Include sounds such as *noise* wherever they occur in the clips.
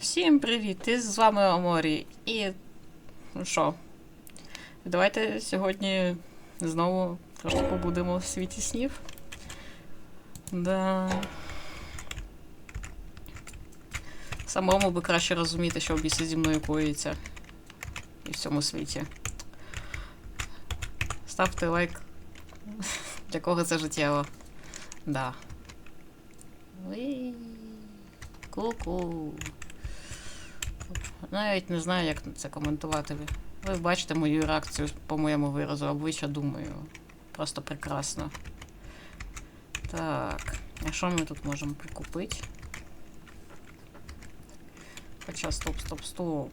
Всім привіт! І з вами Аморі. І. Ну що? Давайте сьогодні знову трошки побудемо в світі снів. Да. Самому би краще розуміти, що в бісі зі мною коїться. І в цьому світі. Ставте лайк. *laughs* Для кого це життєво. Да. Ку-ку. Навіть не знаю, як це коментувати. Ви, бачите мою реакцію по моєму виразу обличчя, думаю. Просто прекрасно. Так. А що ми тут можемо прикупити? Хоча стоп, стоп, стоп.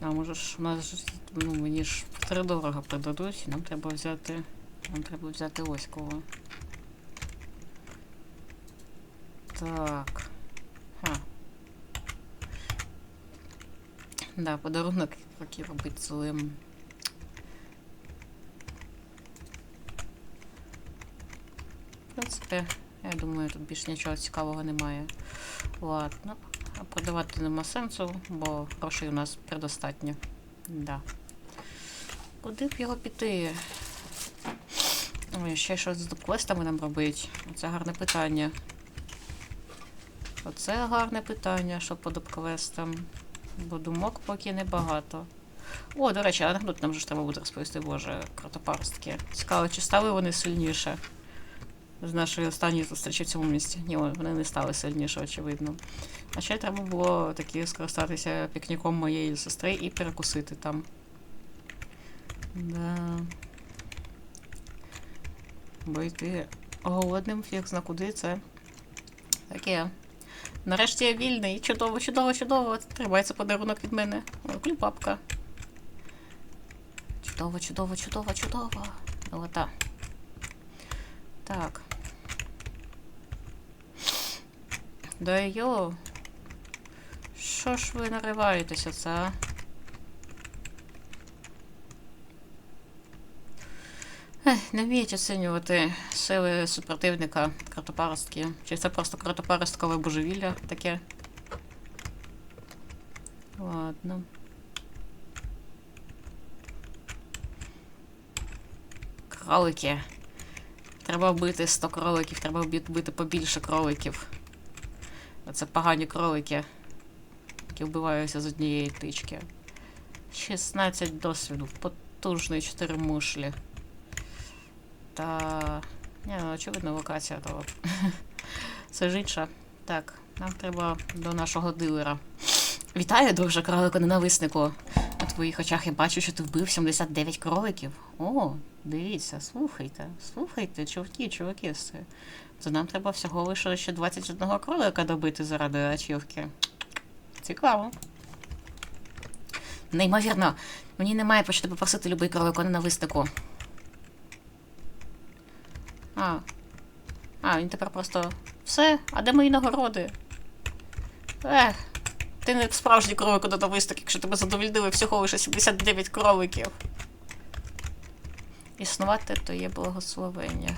А може ж у нас ж, ну мені ж втридорого продадуть, нам треба взяти. Нам треба взяти ось кого. Так. Ха. Да, подарунок який робить злим. В принципі, я думаю, тут більш нічого цікавого немає. Ладно. А продавати нема сенсу, бо грошей у нас предостатньо. Да. Куди б його піти? Ой, ще щось з квестами нам робить. Це гарне питання. Оце гарне питання, що по допквестам. Бо думок поки небагато. О, до речі, анекдот нам же ж треба буде розповісти, боже, кротопарстки. Цікаво, чи стали вони сильніше з нашої останньої зустрічі в цьому місці? Ні, вони не стали сильніше, очевидно. А ще треба було таки скористатися пікніком моєї сестри і перекусити там. Да. Бо йти голодним фіг зна куди це. Таке. Нарешті я вільний. Чудово, чудово, чудово. Тримається подарунок від мене. Ой, кульпапка. Чудово, чудово, чудово, чудово. Золота. Так. Да йо. Що ж ви нариваєтеся, це? а? Не вміють оцінювати сили супротивника кротопаростки. Чи це просто кротопаросткове божевілля таке? Ладно. Кролики. Треба вбити 100 кроликів, треба вбити побільше кроликів. Це погані кролики, які вбиваються з однієї тички. 16 досвіду, потужний 4 мушлі. Та. Ну очевидно, локація того. *laughs* Це ж інша. Так, нам треба до нашого дилера. Вітаю, друже кролико ненависнику. У твоїх очах я бачу, що ти вбив 79 кроликів. О, дивіться, слухайте, слухайте, чуваки, чуваки. Це нам треба всього лише ще 21 кролика добити заради ачівки. Цікаво. Неймовірно, мені немає про що тебе просити, любий кролико ненависнику. А. А, він тепер просто. Все, а де мої нагороди? Ех, ти не справжній кролик додовисток, якщо тебе задовільнили всього лише 79 кроликів. Існувати то є благословення.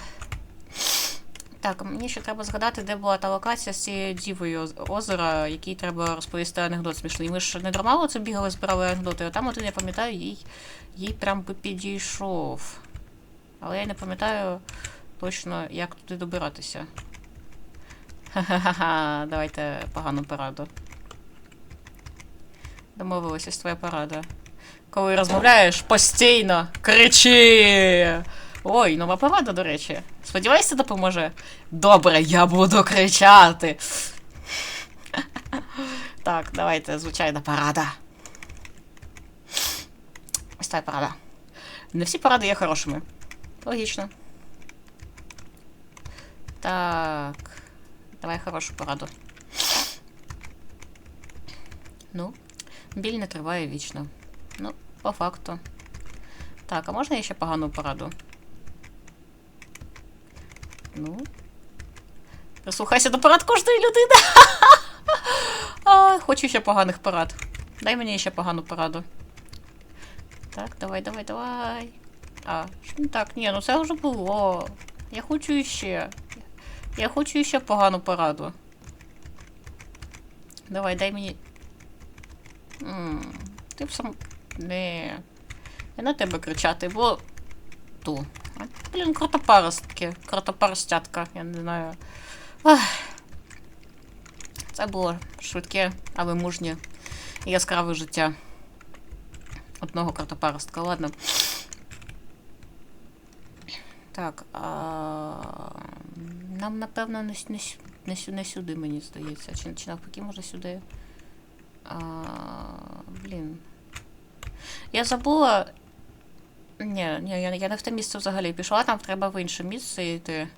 Так, мені ще треба згадати, де була та локація з цією дівою озера, якій треба розповісти анекдот смішний. Ми ж не дарма це бігали, збирали анекдоти, а там один, я пам'ятаю, їй, їй прям би підійшов. Але я не пам'ятаю точно, як туди добиратися. Ха-ха-ха, давайте погану пораду. Домовилися з твоя порада. Коли розмовляєш, постійно кричи. Ой, нова порада, до речі. Сподіваюся, допоможе. Добре, я буду кричати. *laughs* Так, давайте, звичайна порада. Ось та порада. Не всі поради є хорошими. Логічно. Так. Давай хорошу пораду. Ну, біль не триває вічно. Ну, по факту. Так, а можна я ще погану пораду? Ну. Прислухайся до порад кожної людини. *laughs* А, хочу ще поганих порад. Дай мені ще погану пораду. Так, давай, давай, давай. А, так, ні, ну це вже було. Я хочу ще. Я хочу ще погану пораду. Давай, дай мені. Ти б сам. Не. Не на тебе кричати, бо. Ту. Блін, кротопаростки. Кротопаростятка, я не знаю. Ах. Це було швидке, але мужнє і яскраве життя. Одного кротопаростка, ладно. Так, а... нам, напевно, не, не, не, сюди, мені здається. Чи, чи навпаки, може сюди. А... Блін. Я забула. Ні, ні, я, я не в те місце взагалі пішла, там треба в інше місце йти.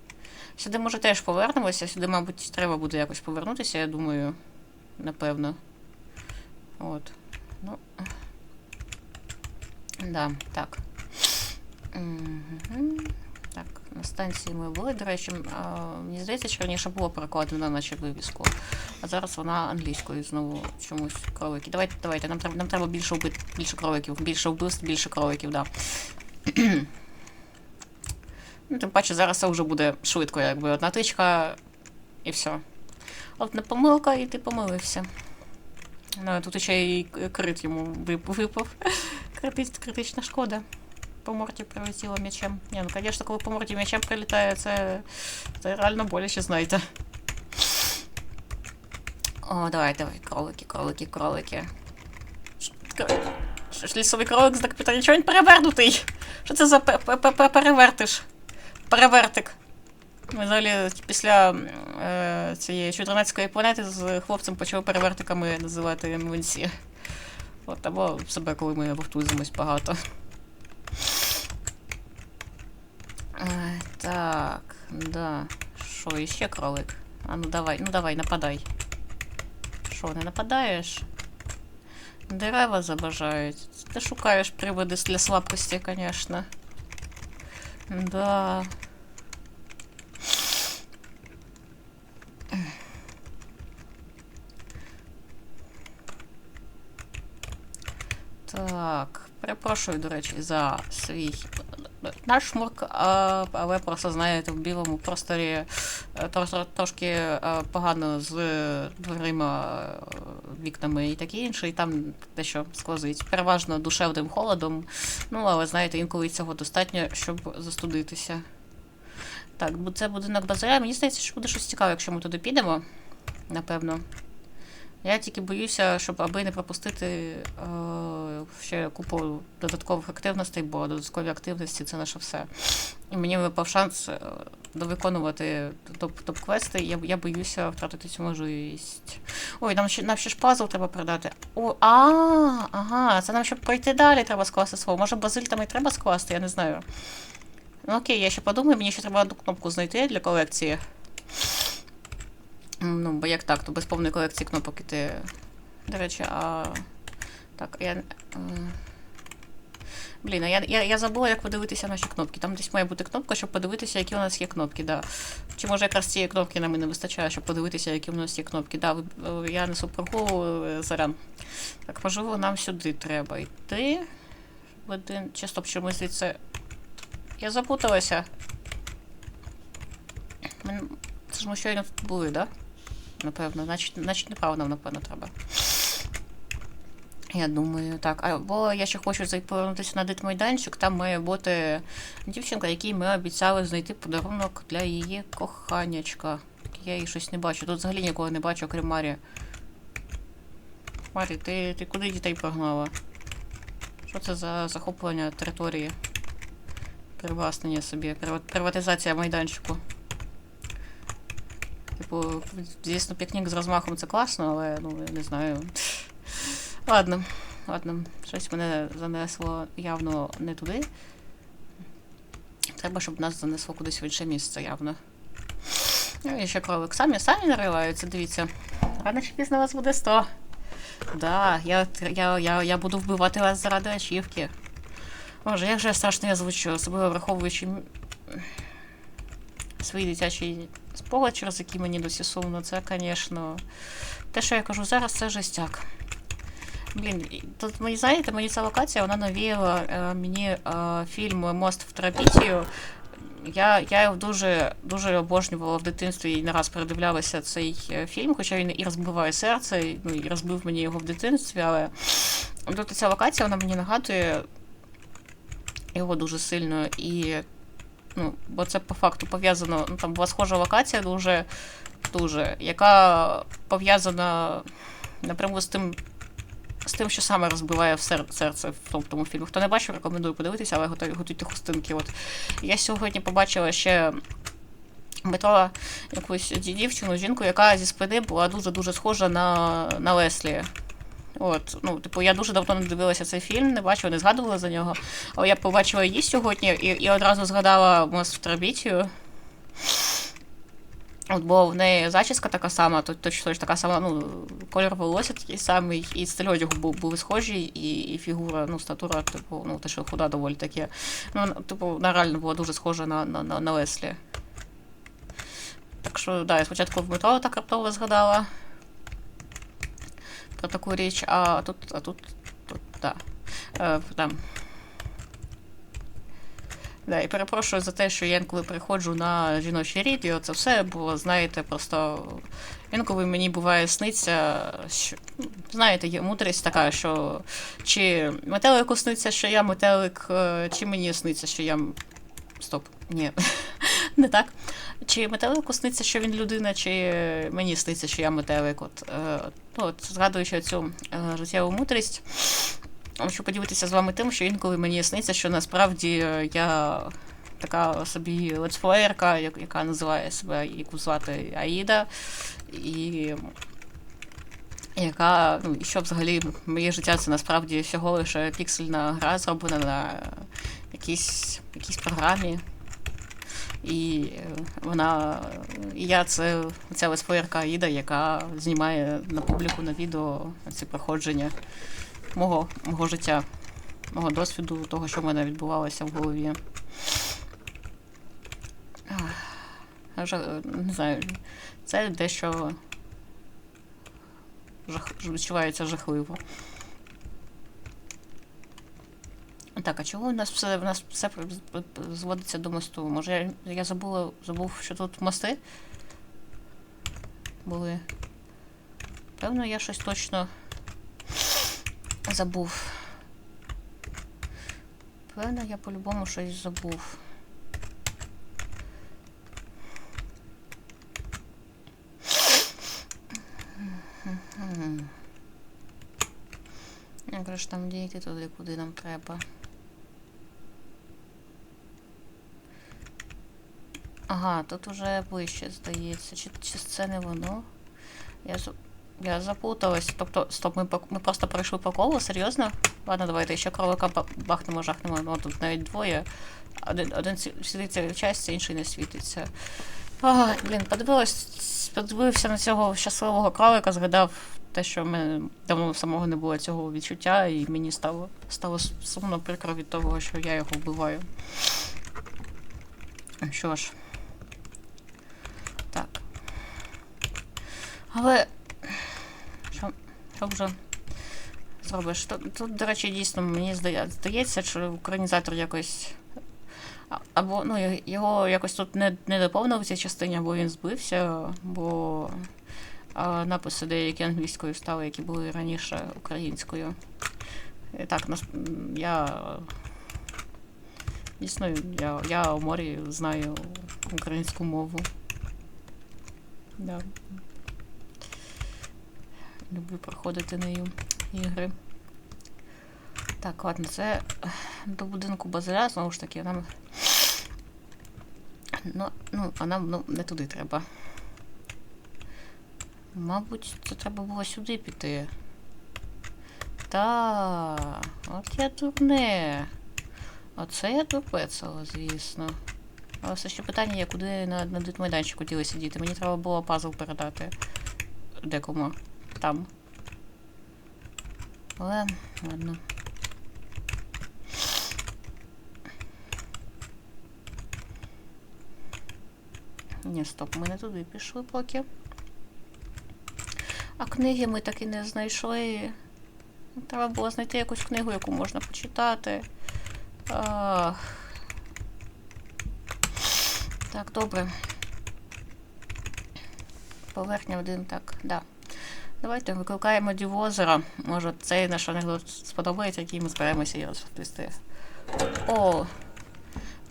Сюди, може, теж повернемося. Сюди, мабуть, треба буде якось повернутися, я думаю. Напевно. От. Ну. Да, так. Мгм. Так, на станції ми були. До речі, мені здається, що раніше було перекладено наче вивіску. А зараз вона англійською знову чомусь кролики. Давайте, давайте, нам треба, нам треба більше вбити, більше кроликів. Більше вбивств, більше кроликів, да. *clears throat* ну, тим паче, зараз це вже буде швидко, якби одна тичка і все. Одна помилка, і ти помилився. Ну, тут ще й крит йому випав. *laughs* Критична шкода. По морді прилетіло м'ячем. Ні, ну, звісно, коли по морді м'ячем прилітає, це, реально боляче, знаєте. О, давай, давай, кролики, кролики, кролики. Що ж лісовий кролик з питання, чого він перевернутий? Що це за пе- пе- пе- перевертиш? Перевертик. Ми взагалі після е, цієї 14-ї планети з хлопцем почали перевертиками називати МВНС. От, або себе, коли ми вовтузимось багато. Е, так, да. Що, іще кролик? А ну давай, ну давай, нападай. Що, не нападаєш? Дерева забажають. Ти шукаєш приводи для слабкості, звісно. Да. Так, перепрошую, до речі, за свій нашмурк, але просто знаєте, в білому просторі е, трошки е, погано з дверима, е, вікнами і таке інше, і там дещо сквозить. Переважно душевним холодом. Ну, але знаєте, інколи цього достатньо, щоб застудитися. Так, це будинок базаря. Мені здається, що буде щось цікаве, якщо ми туди підемо. Напевно. Я тільки боюся, щоб аби не пропустити е, ще купу додаткових активностей, бо додаткові активності це наше все. І мені випав шанс е, довиконувати топ- топ-квести, я, я боюся втратити цю можливість. Ой, нам ще, нам ще ж пазл треба передати. О, а, ага, це нам щоб пройти далі, треба скласти слово. Може, базиль там і треба скласти, я не знаю. Ну окей, я ще подумаю, мені ще треба одну кнопку знайти для колекції. Ну, бо як так, то без повної колекції кнопок іти. До речі, а. Так, я. Блін, я, я, я забула, як подивитися наші кнопки. Там десь має бути кнопка, щоб подивитися, які у нас є кнопки, да. Чи може якраз цієї кнопки нам і не вистачає, щоб подивитися, які у нас є кнопки. Да, е, я несу прогулу е, зарян. Так, можливо, нам сюди треба йти. Один. Чи стоп, що ми звідси. Я запуталася. Це ж ми щойно тут були, да? Напевно, значить, значить нам, напевно, треба. Я думаю, так. Або я ще хочу повернутися на дитмайданчик, там має бути дівчинка, якій ми обіцяли знайти подарунок для її коханячка. Я її щось не бачу. Тут взагалі нікого не бачу, окрім Марі. Марі, ти, ти куди дітей прогнала? Що це за захоплення території? Привласнення собі, приватизація майданчику. Типу, звісно, пікнік з розмахом це класно, але ну я не знаю. Ладно, ладно, щось мене занесло явно не туди. Треба, щоб нас занесло кудись в інше місце явно. Ну, і ще кролик самі самі нариваються, дивіться. Рано чи пізно вас буде 100. Да, я, я, я, я буду вбивати вас заради ачівки. Боже, як же страшно я звучу, особливо враховуючи свій дитячий спогад, через який мені досі сумно, це, звісно. Те, що я кажу зараз, це жестяк. Блін, тут мені знаєте, мені ця локація вона навіяла е, мені е, фільм Мост в Тропітію. Я, я його дуже, дуже обожнювала в дитинстві і не раз передивлялася цей е, фільм, хоча він і розбиває серце, і, ну, і розбив мені його в дитинстві, але тобто ця локація вона мені нагадує його дуже сильно. І ну, бо це по факту пов'язано. Ну, там була схожа локація дуже, дуже, яка пов'язана напряму з тим. З тим, що саме розбиває в сер- серце в тому, фільмі. Хто не бачив, рекомендую подивитися, але готуйте, хустинки. От я сьогодні побачила ще метро якусь дівчину, жінку, яка зі спини була дуже-дуже схожа на, на Леслі. От, ну, типу, я дуже давно не дивилася цей фільм, не бачила, не згадувала за нього. Але я побачила її сьогодні і, і одразу згадала в Трабітію. От, бо в неї зачіска така сама, то точно така сама, ну, кольор волосся такий самий, і стиль одягу був, були схожі, і, і фігура, ну, статура, типу, ну, те, що худа доволі таке. Ну, типу, вона реально була дуже схожа на, на, на, на Леслі. Так що, да, я спочатку в метро так раптово згадала про таку річ, а тут, а тут, тут, да. Е. Да, і перепрошую за те, що я інколи приходжу на жіночі рід, і це все, бо, знаєте, просто інколи мені буває сниться, що, знаєте, є мудрість така, що чи метелику сниться, що я метелик, е, чи мені сниться, що я. Стоп, ні, *laughs* не так. Чи метелику сниться, що він людина, чи мені сниться, що я метелик. От, е, ну, от згадуючи цю е, життєву мудрість, хочу поділитися з вами тим, що інколи мені сниться, що насправді е, я така собі летсплеєрка, яка називає себе, яку звати Аїда, і яка, ну, і що взагалі моє життя це насправді всього лише піксельна гра, зроблена на якійсь, якійсь програмі. І е, вона, і я це ця лесплеєрка Аїда, яка знімає на публіку на відео ці проходження мого, мого життя, мого досвіду, того, що в мене відбувалося в голові. Не знаю, це дещо жах, відчувається жахливо. Так, а чого у нас все, у нас все зводиться до мосту? Може, я, я забула, забув, що тут мости були. Певно, я щось точно забув. Певно, я по-любому щось забув. Як ж там дійти туди, куди нам треба? Ага, тут уже ближче, здається. Чи, чи це не воно? Я, я запуталась. Тобто, стоп, ми, ми просто пройшли по колу, серйозно? Ладно, давайте ще кролика бахнемо, жахнемо. Ну, тут навіть двоє. Один, один світиться в часті, інший не світиться. А, блін, подивилась, подивився на цього щасливого кролика, згадав те, що в мене давно самого не було цього відчуття, і мені стало, стало сумно прикро від того, що я його вбиваю. Що ж. Так. Але. Що зробиш? Тут, тут, до речі, дійсно мені здається, що українізатор якось. Або ну, його якось тут не, не доповнив в цій частині, або він збився, бо а, написи деякі англійською стали, які були раніше українською. І так, я дійсно, я, я у морі знаю українську мову. Да. Люблю проходити нею ігри. Так, ладно, це до будинку Базиля, знову ж таки, нам. Ну, ну, а нам ну, не туди треба. Мабуть, це треба було сюди піти. Та, от я дурне. Оце я тупецала, звісно. Але все ще питання є, куди на, на дитмайданчику діли сидіти. Мені треба було пазл передати декому там. Але, ладно. Ні, стоп, ми не туди пішли поки. А книги ми так і не знайшли. Треба було знайти якусь книгу, яку можна почитати. Ах. Так, добре. Поверхня один, так, да. Давайте викликаємо Діву озера. Може, цей наш анекдот сподобається, який ми зберемося його розповісти. О!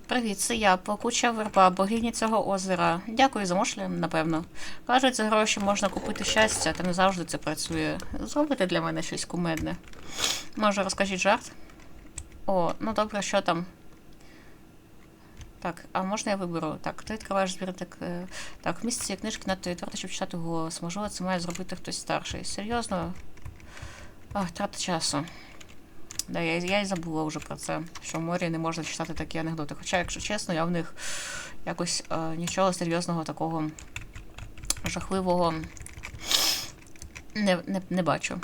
Привіт, це я, плакуча верба, богиня цього озера. Дякую за мошлі, напевно. Кажуть, за гроші можна купити щастя, та не завжди це працює. Зробите для мене щось кумедне. Може, розкажіть жарт? О, ну добре, що там? Так, а можна я виберу? Так, ти відкриваєш збірник. е, Так, в місці є книжки надто відверто, щоб читати голос. Можливо, це має зробити хтось старший. Серйозно? Ах, трата часу. Да, я, я і забула вже про це, що в морі не можна читати такі анекдоти. Хоча, якщо чесно, я в них якось е, нічого серйозного такого жахливого не, не, не бачу.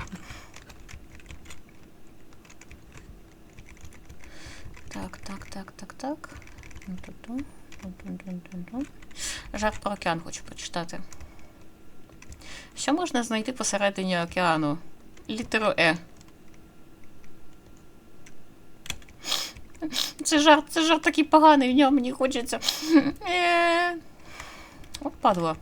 Так, так, так, так, так. Жарт про океан хочу прочитати. Що можна знайти посередині океану? Літеру Е. Це жарт, це жарт такий поганий, в ньому мені хочеться. Е. От падла.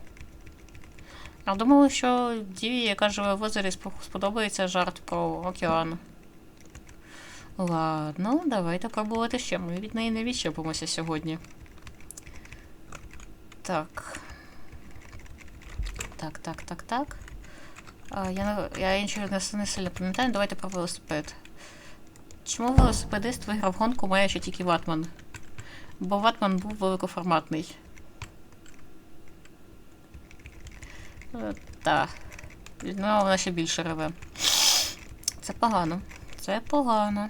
А думала, що Діві, яка живе в озері, сподобається жарт про океан. Ладно, давайте пробувати ще. Ми від неї не відчепимося сьогодні. Так. Так, так, так, так. А, я, я іншого не, сильно пам'ятаю, давайте про велосипед. Чому велосипедист виграв гонку має ще тільки Ватман? Бо Ватман був великоформатний. Е, Так. Ну, вона ще більше реве. Це погано. Це погано.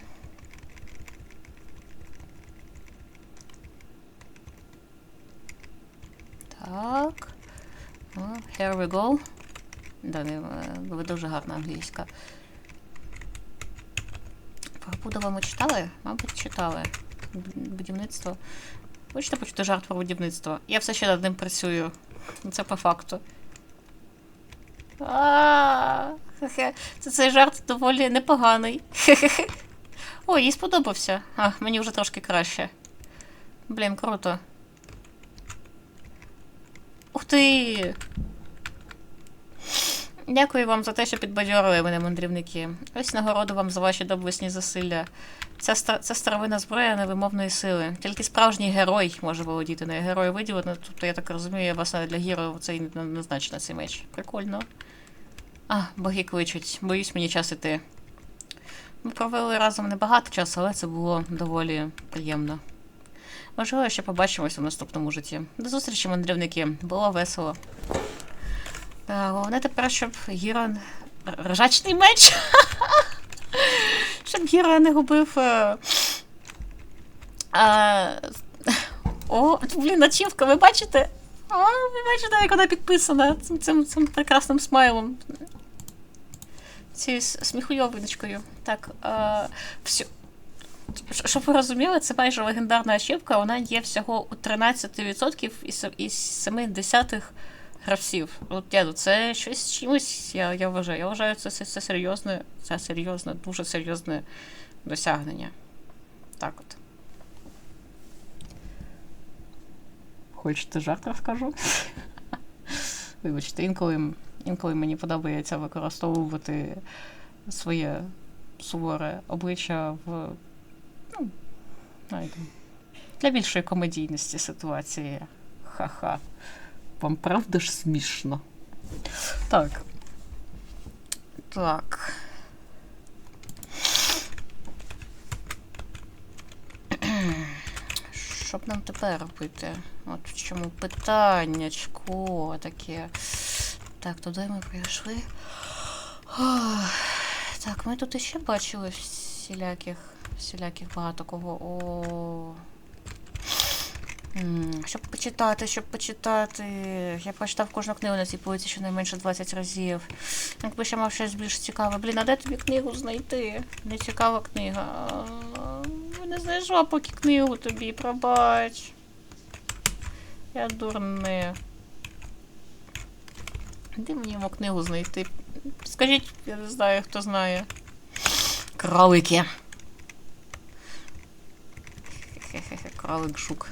Так. Here we go. Да, не, е, дуже гарна англійська. Про Пудова ми читали? Мабуть, читали. Будівництво. Хочете почути жарт про будівництво? Я все ще над ним працюю. Це по факту. Це цей жарт доволі непоганий. О, їй сподобався. А, мені вже трошки краще. Блін, круто. Ух ти! Дякую вам за те, що підбадьорили мене, мандрівники. Ось нагороду вам за ваші доблесні зусилля. Ця, це старовина зброя невимовної сили. Тільки справжній герой може володіти нею. Герой виділено. Тобто, я так розумію, я власне для героїв це назначено цей меч. Прикольно. А, боги кличуть. Боюсь мені час іти. Ми провели разом небагато часу, але це було доволі приємно. Можливо, ще побачимось у наступному житті. До зустрічі, мандрівники. Було весело. Та, головне тепер, щоб Гірон. Ржачний меч! *laughs* щоб Гіро не губив. е, А... О, блін, ачівка, ви бачите? О, ви бачите, як вона підписана цим, цим, цим прекрасним смайлом. Цією сміхуйовиночкою. Так, а, всю... Щоб ви розуміли, це майже легендарна ачівка, вона є всього у 13% із, із 70 гравців. Ну, це щось чимось, я, я вважаю. Я вважаю, це, це, це серйозне, це серйозне, дуже серйозне досягнення. Так от. Хочете жарт розкажу? *laughs* Вибачте, інколи, інколи мені подобається використовувати своє суворе обличчя в. Для більшої комедійності ситуації. Ха-ха. Вам правда ж смішно? Так. Так. Що б нам тепер робити? От в чому питаннячко таке. Так, туди ми прийшли. Ох, Так, ми тут іще бачили всіляких, всіляких багато кого. О. Щоб почитати, щоб почитати. Я прочитав кожну книгу на цій полиці щонайменше 20 разів. Якби ще мав щось більш цікаве. Блін, а де тобі книгу знайти? Не цікава книга. Не знайшла поки книгу тобі, пробач. Я дурне. Де мені йому книгу знайти? Скажіть, я не знаю, хто знає. Кролики. Хе-хе-хе, жук.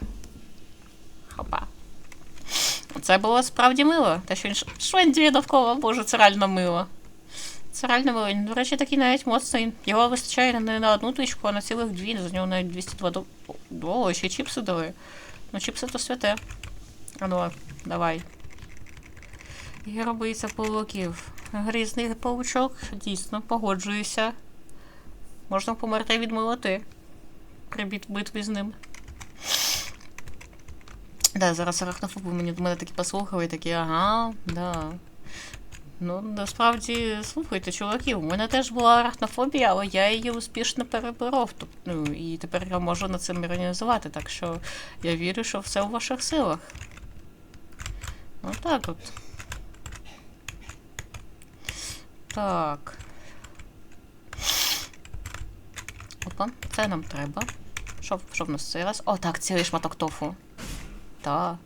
Це було справді мило. Те, що він швендіє довкола, боже, це реально мило. Це реально мило. До речі, такий навіть моцний. Його вистачає не на одну тичку, а на цілих дві. За нього навіть 202 до... О, ще чіпси дали. Ну, чіпси то святе. А ну, давай. Гробиця павуків. Грізний павучок, дійсно, погоджуюся. Можна померти від милоти. При битві з ним. Да, зараз арахнофоби мені до мене такі послухали, такі, ага, да. Ну, насправді, слухайте, чуваки, у мене теж була арахнофобія, але я її успішно переборов. Тоб- Ну, і тепер я можу над цим іронізувати, так що я вірю, що все у ваших силах. Отак от. Так. Опа, це нам треба. Що в нас цей раз? О, так, цілий шматок тофу. Та.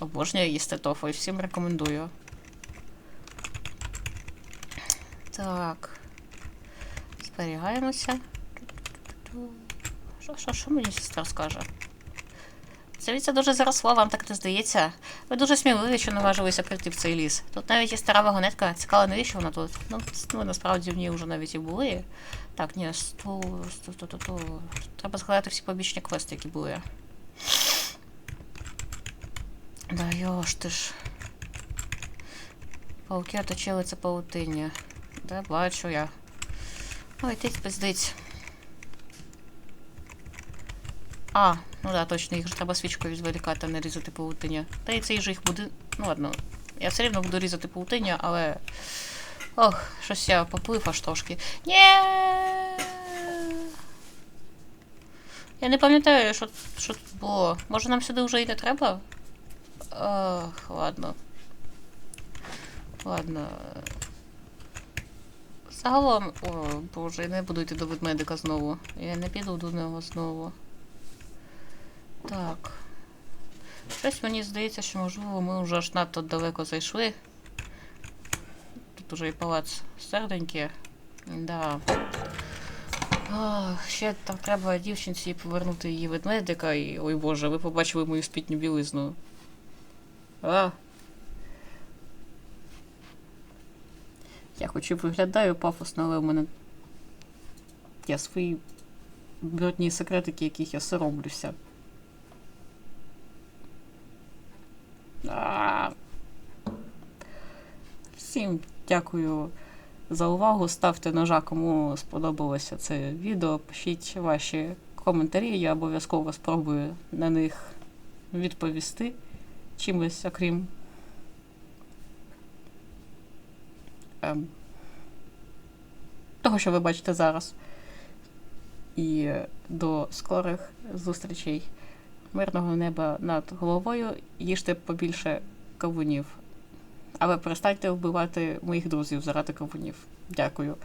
Обожнюю їсти тофу і всім рекомендую. Так. Зберігаємося. Що, що, що мені сестра скаже? Це дуже заросло, вам так не здається. Ви дуже сміливі, що наважилися прийти в цей ліс. Тут навіть є стара вагонетка. Цікаво, навіщо вона тут? Ну, ми насправді в ній вже навіть і були. Так, ні, сто, сто, сто, сто, сто. Треба згадати всі побічні квести, які були. Да йош ти ж. Пауки оточили це паутиння. Да, бачу я. Ой, ти пиздить. А, ну да, точно, їх ж треба свічкою відволікати, а не різати паутиння. Та і цей же їх буде. Ну ладно. Я все рівно буду різати паутиння, але. Ох, щось я поплив аж трошки. Ні. Я не пам'ятаю, що, що тут було. Може нам сюди вже і не треба? Ох, ладно. Ладно. Загалом. О, боже, я не буду йти до ведмедика знову. Я не піду до нього знову. Так. Щось мені здається, що можливо ми вже аж надто далеко зайшли. Тут уже і палац серденький. Да. Ах, ще там треба дівчинці повернути її ведмедика і. Ой боже, ви побачили мою спітню білизну. А. Я хоч і виглядаю пафосно, але у мене є свої брудні секретики, яких я соромлюся. Всім дякую за увагу. Ставте ножа, кому сподобалося це відео. Пишіть ваші коментарі, я обов'язково спробую на них відповісти чимось, окрім. Ем, того, що ви бачите зараз. І до скорих зустрічей. Мирного неба над головою. Їжте побільше кавунів. Але перестаньте вбивати моїх друзів заради кавунів. Дякую.